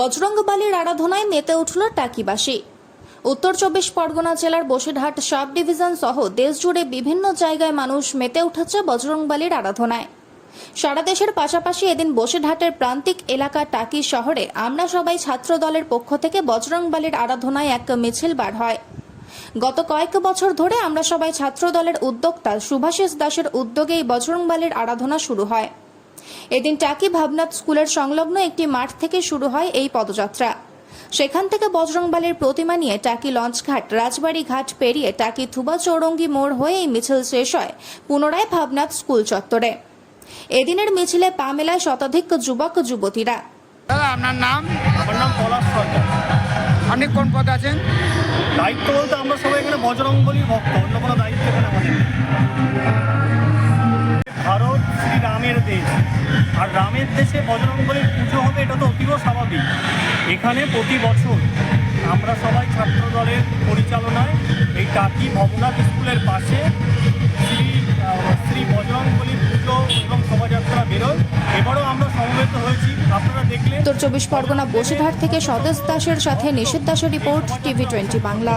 বজরংবলির আরাধনায় মেতে উঠল টাকিবাসী। উত্তর চব্বিশ পরগনা জেলার বসিরহাট সাব ডিভিশন সহ দেশজুড়ে বিভিন্ন জায়গায় মানুষ মেতে উঠেছে বজরংবলির আরাধনায়। সারা দেশের পাশাপাশি এদিন বসিরহাটের প্রান্তিক এলাকা টাকি শহরে আমরা সবাই ছাত্র দলের পক্ষ থেকে বজরংবলির আরাধনায় এক মিছিল বার হয়। গত কয়েক বছর ধরে আমরা সবাই ছাত্র দলের উদ্যোক্তা সুভাষিস দাসের উদ্যোগে এই বজরংবলির আরাধনা শুরু হয়। এদিন টাকি ভাবনাথ স্কুলের সংলগ্ন একটি মাঠ থেকে শুরু হয় এই পদযাত্রা। সেখান থেকে বজরংবালির প্রতিমা নিয়ে টাকি লঞ্চঘাট রাজবাড়ি ঘাট পেরিয়ে টাকি থুবা চৌরঙ্গি মোড় হয়ে এই মিছিল শেষ হয় পুনরায় ভাবনাথ স্কুল চত্বরে। এদিনের মিছিলে পা মেলায় শতাধিক যুবক যুবতীরা। দাদা আপনার নাম? আমার নাম পলাশ সরকার। আপনি কোন পদে আছেন? দায়িত্ব বলতে আমরা সবাই এখানে বজরঙ্গলির ভক্ত অন্য কোনো দায়িত্ব এখানে আমাদের আর রামের দেশে বজরঙ্গলির পুজো হবে, এটা তো অতীব স্বাভাবিক। এখানে প্রতি বছর আমরা সবাই ছাত্র দলের পরিচালনায় এই টাকি ভবনাথ স্কুলের পাশে শ্রী শ্রী বজরঙ্গলির পুজো এবং শোভাযাত্রা বেরোয়। এবারও আমরা সমবেত হয়েছি। আপনারা দেখলেন উত্তর চব্বিশ পরগনা বসিরহাট থেকে স্বদেশ দাসের সাথে নিষেধ দাসের report, TV twenty Bangla.